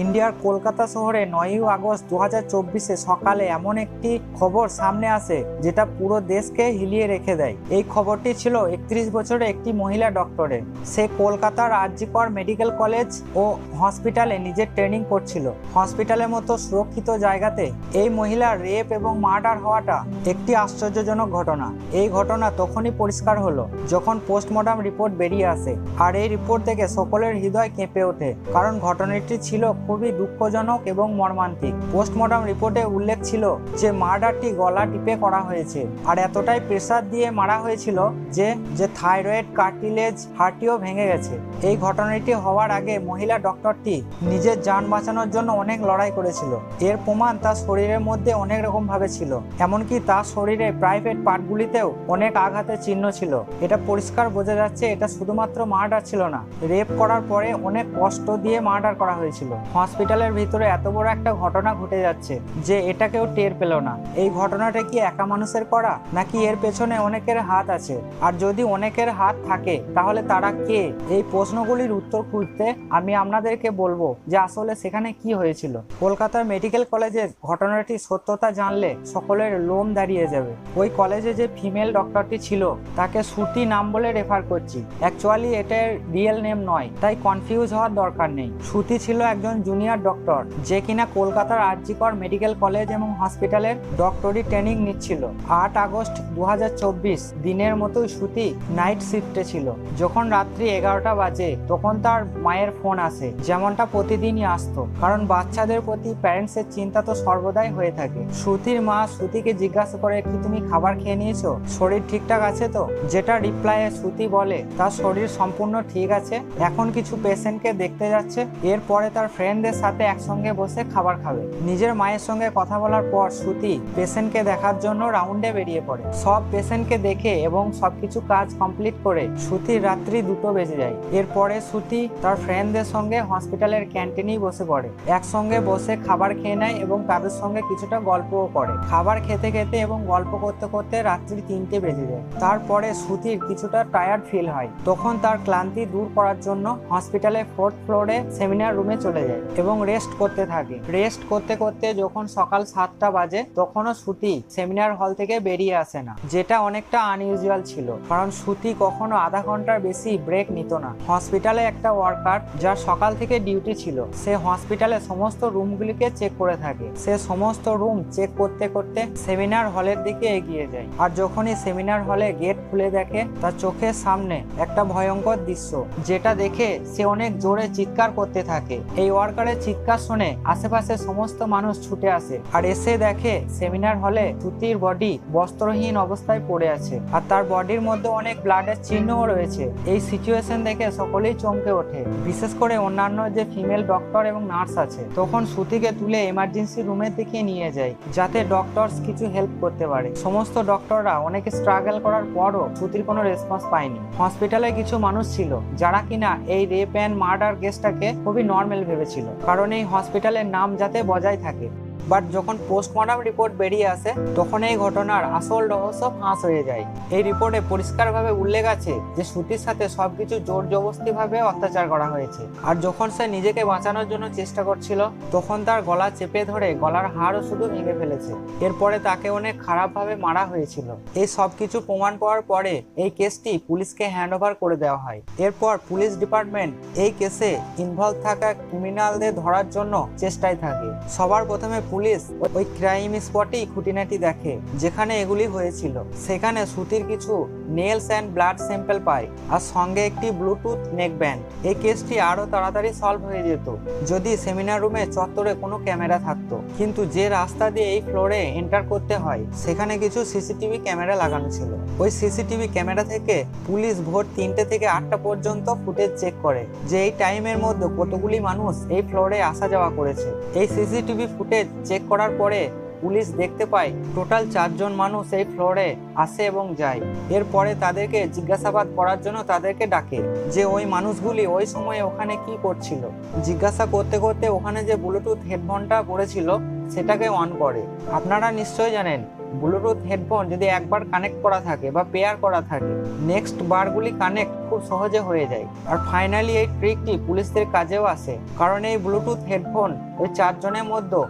ইন্ডিয়ার কলকাতা শহরে নয়ই আগস্ট দু হাজার সকালে এমন একটি খবর সামনে আসে, যেটা পুরো দেশকে হিলিয়ে রেখে দেয়। এই খবরটি ছিল একত্রিশ বছরের একটি মহিলা ডক্টরের সে কলকাতার আরজিকর মেডিকেল কলেজ ও হসপিটালে নিজের ট্রেনিং করছিল। হসপিটালের মতো সুরক্ষিত জায়গাতে এই মহিলার রেপ এবং মার্ডার হওয়াটা একটি আশ্চর্যজনক ঘটনা। এই ঘটনা তখনই পরিষ্কার হলো, যখন পোস্টমর্টম রিপোর্ট বেরিয়ে আসে। আর এই রিপোর্ট থেকে সকলের হৃদয় কেঁপে ওঠে, কারণ ঘটনাটি ছিল খুবই দুঃখজনক এবং মর্মান্তিক। পোস্টমর্টম রিপোর্টে উল্লেখ ছিল যে, মার্ডারটি গলা টিপে করা হয়েছে। আর এতটাই প্রেসার দিয়ে মারা হয়েছিল যে যে থাইরয়েড কার্টিলেজ হার্টিও ভেঙে গেছে। এই ঘটনাটি হওয়ার আগে মহিলা ডক্টরটি নিজের যান বাঁচানোর জন্য অনেক লড়াই করেছিল। এর প্রমাণ তার শরীরের মধ্যে অনেক রকম ভাবে ছিল। এমনকি তার শরীরে প্রাইভেট পার্টগুলিতেও অনেক আঘাতের চিহ্ন ছিল। এটা পরিষ্কার বোঝা যাচ্ছে, এটা শুধুমাত্র মার্ডার ছিল না। রেপ করার পরে অনেক কষ্ট দিয়ে মার্ডার করা হয়েছিল। হসপিটালের ভিতরে এত বড় একটা ঘটনা ঘটে যাচ্ছে যে এটা কেউ টের পেল না। এই ঘটনাটা কি একা মানুষের করা? নাকি এর পেছনে অনেকের হাত আছে? আর যদি অনেকের হাত থাকে, তাহলে তারা কে? এই প্রশ্নগুলির উত্তর খুঁজতে আমি আপনাদেরকে বলব যে আসলে সেখানে কি হয়েছিল। কলকাতার মেডিকেল কলেজের ঘটনাটি সত্যতা জানলে সকলের লোম দাঁড়িয়ে যাবে। ওই কলেজে যে ফিমেল ডক্টরটি ছিল, তাকে শ্রুতি নাম বলে রেফার করছি। অ্যাকচুয়ালি এটার রিয়েল নেম নয়, তাই কনফিউজ হওয়ার দরকার নেই। শ্রুতি ছিল একজন জুনিয়র ডক্টর, যে কিনা কলকাতার আরজিকর মেডিকেল কলেজ এবং হসপিটালের ডক্টরি ট্রেনিং নিচ্ছিল। আট আগস্ট দু হাজার চব্বিশ দিনের মতোই শ্রুতি নাইট শিফটে ছিল। যখন রাত্রি এগারোটা বাজে, তখন তার মায়ের ফোন আসে। যেমনটা প্রতিদিনই আসতো। কারণ বাচ্চাদের প্রতি প্যারেন্টসের চিন্তা তো সর্বদাই হয়ে থাকে। শ্রুতির মা শ্রুতিকে জিজ্ঞাসা করে, কি তুমি খাবার খেয়ে নিয়েছো? শরীর ঠিকঠাক আছে তো? যেটা রিপ্লাইয়ে শ্রুতি বলে, তার শরীর সম্পূর্ণ ঠিক আছে। এখন কিছু পেশেন্টকে দেখতে যাচ্ছে। এরপরে তার ফ্রেন্ডদের সাথে একসঙ্গে বসে খাবার খাবে। নিজের মায়ের সঙ্গে কথা বলার পর শ্রুতি পেশেন্টকে দেখার জন্য রাউন্ডে বেরিয়ে পড়ে। সব পেশেন্টকে দেখে এবং সবকিছু কাজ কমপ্লিট করে শ্রুতির রাত্রি দুটো বেজে যায়। এরপরে শ্রুতি তার ফ্রেন্ডদের সঙ্গে হসপিটালের ক্যান্টিনেই বসে পড়ে। একসঙ্গে বসে খাবার খেয়ে নেয় এবং তাদের সঙ্গে কিছুটা গল্পও করে। খাবার খেতে খেতে এবং গল্প করতে করতে রাত্রি তিনটে বেজে যায়। তারপরে শ্রুতির কিছুটা টায়ার্ড ফিল হয়। তখন তার ক্লান্তি দূর করার জন্য হসপিটালের ফোর্থ ফ্লোরে সেমিনার রুমে চলে যায়। এবং রেস্ট করতে থাকে। রেস্ট করতে করতে যখন সকাল সাতটা বাজে, তখনও শ্রুতি সেমিনার হল থেকে বেরিয়ে আসে না, যেটা অনেকটা আনইউজুয়াল ছিল। কারণ শ্রুতি কখনো আধা ঘণ্টার বেশি ব্রেক নিত না। হসপিটালে একটা ওয়ার্কার যার সকাল থেকে ডিউটি ছিল, সে হসপিটালে সমস্ত রুমগুলিকে চেক করে থাকে। সে সমস্ত রুম চেক করতে করতে সেমিনার হলের দিকে এগিয়ে যায়। আর যখনই সেমিনার হলে গেট খুলে দেখে, তার চোখের সামনে একটা ভয়ঙ্কর দৃশ্য, যেটা দেখে সে অনেক জোরে চিৎকার করতে থাকে। এই ওয়ার্কারের চিৎকার শুনে আশেপাশে সমস্ত মানুষ ছুটে আসে আর এসে দেখে সেমিনার হলে তুতির বডি বস্ত্রহীন অবস্থায় পড়ে আছে আর তার বডির মধ্যে অনেক ব্লাডের চিহ্নও রয়েছে। এই সিচুয়েশন দেখে সকলেই চমকে ওঠে। বিশেষ করে অন্যান্য যে ফিমেল ডক্টর এবং নার্স আছে, তখন সুতিকে তুলে এমার্জেন্সি রুমের দিকে নিয়ে যায়, যাতে ডক্টরস কিছু হেল্প করতে পারে। সমস্ত ডক্টররা অনেকে স্ট্রাগল করার পরও সুতির কোনো রেসপন্স পায়নি। হসপিটালে কিছু মানুষ ছিল, যারা কিনা এই রেপ অ্যান্ড মার্ডার কেসটাকে খুবই নর্মাল ভেবেছিল। কারণ এই হসপিটালের নাম যাতে বজায় থাকে। বাট যখন পোস্টমর্টম রিপোর্ট বেরিয়ে আসে, তখন এই ঘটনার আসল রহস্য ফাঁস হয়ে যায়। এই রিপোর্টে পরিষ্কারভাবে উল্লেখ আছে যে শ্রুতির সাথে সবকিছু জোর জবস্তি ভাবে অত্যাচার করা হয়েছে। আর যখন সে নিজেকে বাঁচানোর জন্য চেষ্টা করছিল, তখন তার গলা চেপে ধরে গলার হাড়ও শুধু ভেঙে ফেলেছে। এরপরে তাকে অনেক খারাপভাবে মারা হয়েছিল। এই সবকিছু প্রমাণ পাওয়ার পরে এই কেসটি পুলিশকে হ্যান্ড ওভার করে দেওয়া হয়। এরপর পুলিশ ডিপার্টমেন্ট এই কেসে ইনভলভ থাকা ক্রিমিনালদের ধরার জন্য চেষ্টায় থাকে। সবার প্রথমে পুলিশ ওই ক্রাইম স্পটেই খুঁটিনাটি দেখে, যেখানে এগুলি হয়েছিল। সেখানে সুতির কিছু নেলস অ্যান্ড ব্লাড স্যাম্পেল পায়, আর সঙ্গে একটি ব্লুটুথ নেক ব্যান্ড এই কেসটি আরও তাড়াতাড়ি সলভ হয়ে যেত, যদি সেমিনার রুমে চত্বরে কোনো ক্যামেরা থাকতো। কিন্তু যে রাস্তা দিয়ে এই ফ্লোরে এন্টার করতে হয়, সেখানে কিছু সিসিটিভি ক্যামেরা লাগানো ছিল। ওই সিসিটিভি ক্যামেরা থেকে পুলিশ ভোর তিনটে থেকে আটটা পর্যন্ত ফুটেজ চেক করে যে এই টাইমের মধ্যে কতগুলি মানুষ এই ফ্লোরে আসা যাওয়া করেছে। এই সিসিটিভি ফুটেজ চেক করার পরে পুলিশ দেখতে পায় টোটাল চারজন মানুষ এই ফ্লোরে আসে এবং যায়। এরপরে তাদেরকে জিজ্ঞাসাবাদ করার জন্য তাদেরকে ডাকে যে ওই মানুষগুলি ওই সময়ে ওখানে কি করছিল? জিজ্ঞাসা করতে করতে ওখানে যে ব্লুটুথ হেডফোনটা পড়েছিল, সেটাকে অন করে। আপনারা নিশ্চয়ই জানেন ব্লুটুথ হেডফোন যদি একবার কানেক্ট করা থাকে বা পেয়ার করা থাকে নেক্সট বারগুলি কানেক্ট খুব সহজে হয়ে যায়। আর ফাইনালি এই ট্রিকটি পুলিশদের কাজেও আসে, কারণ এই ব্লুটুথ হেডফোন ওই চারজনের মধ্যে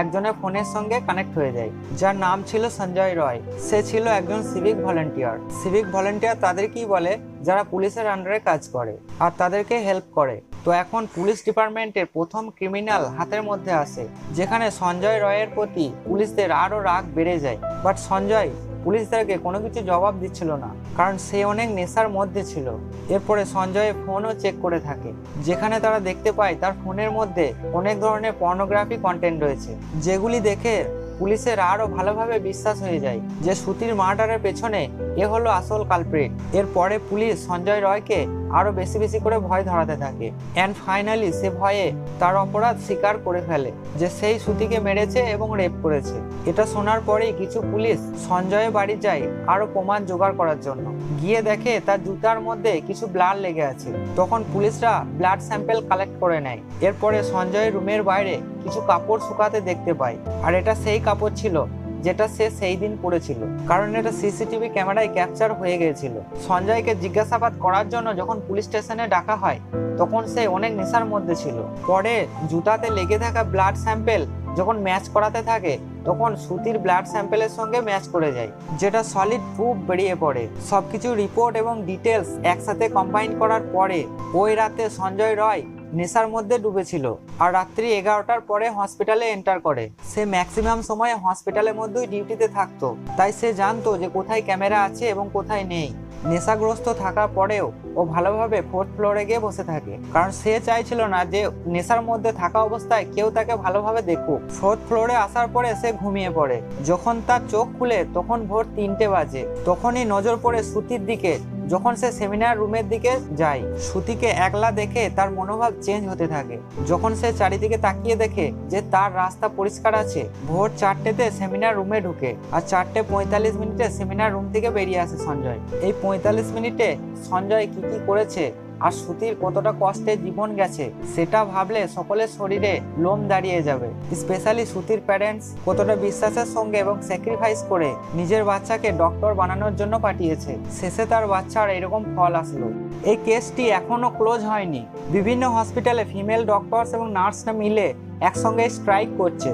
একজনের ফোনের সঙ্গে কানেক্ট হয়ে যায়। যার নাম ছিল সঞ্জয় রয়। সে ছিল একজন সিভিক ভলেন্টিয়ার সিভিক ভলেন্টিয়ার তাদেরকেই বলে যারা পুলিশের আন্ডারে কাজ করে, আর তাদেরকে হেল্প করে। তো এখন পুলিশ ডিপার্টমেন্টের প্রথম ক্রিমিনাল হাতের মধ্যে আসে যেখানে সঞ্জয় রয়ের প্রতি পুলিশদের আরও রাগ বেড়ে যায়। বাট সঞ্জয় পুলিশদেরকে কোনো কিছু জবাব দিচ্ছিল না, কারণ সে অনেক নেশার মধ্যে ছিল। এরপরে সঞ্জয়ের ফোনও চেক করে থাকে, যেখানে তারা দেখতে পায় তার ফোনের মধ্যে অনেক ধরনের পর্নোগ্রাফি কন্টেন্ট রয়েছে, যেগুলি দেখে পুলিশের আরও ভালোভাবে বিশ্বাস হয়ে যায় যে সুতির মার্ডারের পেছনে এ হলো আসল কালপ্রিট এরপরে পুলিশ সঞ্জয় রয়কে আরও বেশি বেশি করে ভয় ধরাতে থাকে। অ্যান্ড ফাইনালি সে ভয়ে তার অপরাধ স্বীকার করে ফেলে যে সেই সুতিকে মেরেছে এবং রেপ করেছে। এটা শোনার পরেই কিছু পুলিশ সঞ্জয়ের বাড়ি যায় আরও প্রমাণ জোগাড় করার জন্য। গিয়ে দেখে তার জুতার মধ্যে কিছু ব্লাড লেগে আছে। তখন পুলিশরা ব্লাড স্যাম্পেল কালেক্ট করে নেয়। এরপরে সঞ্জয়ের রুমের বাইরে কিছু কাপড় শুকাতে দেখতে পায়। আর এটা সেই কাপড় ছিল যেটা সে সেই দিন পড়েছিল। কারণ এটা সিসিটিভি ক্যামেরায় ক্যাপচার হয়ে গিয়েছিল। সঞ্জয়কে জিজ্ঞাসাবাদ করার জন্য যখন পুলিশ স্টেশনে ডাকা হয়, তখন সে অনেক নেশার মধ্যে ছিল। পরে জুতাতে লেগে থাকা ব্লাড স্যাম্পেল যখন ম্যাচ করাতে থাকে, তখন সুতির ব্লাড স্যাম্পেলের সঙ্গে ম্যাচ করে যায়, যেটা সলিড প্রুফ বেরিয়ে পড়ে। সবকিছু রিপোর্ট এবং ডিটেলস একসাথে কম্বাইন করার পরে ওই রাতে সঞ্জয় রয় নেশার মধ্যে ডুবেছিল আর রাত্রি এগারোটার পরে হসপিটালে এন্টার করে। সে ম্যাক্সিমাম সময় হসপিটালের মধ্যেই ডিউটিতে থাকতো। তাই সে জানতো যে কোথায় ক্যামেরা আছে এবং কোথায় নেই। নেশাগ্রস্ত থাকার পরেও ও ভালোভাবে ফোর্থ ফ্লোরে গিয়ে বসে থাকে। কারণ সে চাইছিল না যে নেশার মধ্যে থাকা অবস্থায় কেউ তাকে ভালোভাবে দেখুক। ফোর্থ ফ্লোরে আসার পরে সে ঘুমিয়ে পড়ে। যখন তার চোখ খুলে তখন ভোর তিনটে বাজে। তখনই নজর পড়ে সুতির দিকে। যখন সে সেমিনার রুমের দিকে যায়, সুতিকে একলা দেখে তার মনোভাব চেঞ্জ হতে থাকে। যখন সে চারিদিকে তাকিয়ে দেখে যে তার রাস্তা পরিষ্কার আছে, ভোর চারটেতে সেমিনার রুমে ঢুকে আর চারটে পঁয়তাল্লিশ মিনিটে সেমিনার রুম থেকে বেরিয়ে আসে সঞ্জয়। এই পঁয়তাল্লিশ মিনিটে সঞ্জয় কি কি করেছে আর সুতির কতটা কষ্টে জীবন গেছে, সেটা ভাবলে সকলের শরীরে লোম দাঁড়িয়ে যাবে। স্পেশালি সুতির প্যারেন্টস কতটা বিশ্বাসের সঙ্গে এবং স্যাক্রিফাইস করে নিজের বাচ্চাকে ডক্টর বানানোর জন্য পাঠিয়েছে, শেষে তার বাচ্চার এরকম ফল আসলো। এই কেসটি এখনও ক্লোজ হয়নি। বিভিন্ন হসপিটালে ফিমেল ডক্টরস এবং নার্সরা মিলে একসঙ্গে স্ট্রাইক করছে।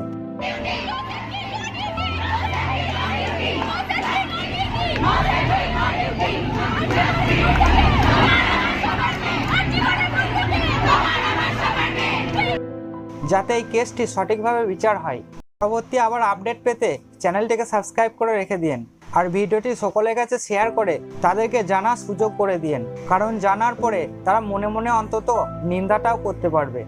যাতে এই কেসটি সঠিকভাবে বিচার হয়। পরবর্তী আবার আপডেট পেতে চ্যানেলটিকে সাবস্ক্রাইব করে রেখে দিন আর ভিডিওটি সকলের কাছে শেয়ার করে তাদেরকে জানার সুযোগ করে দিন। কারণ জানার পরে তারা মনে মনে অন্তত নিন্দাটাও করতে পারবে।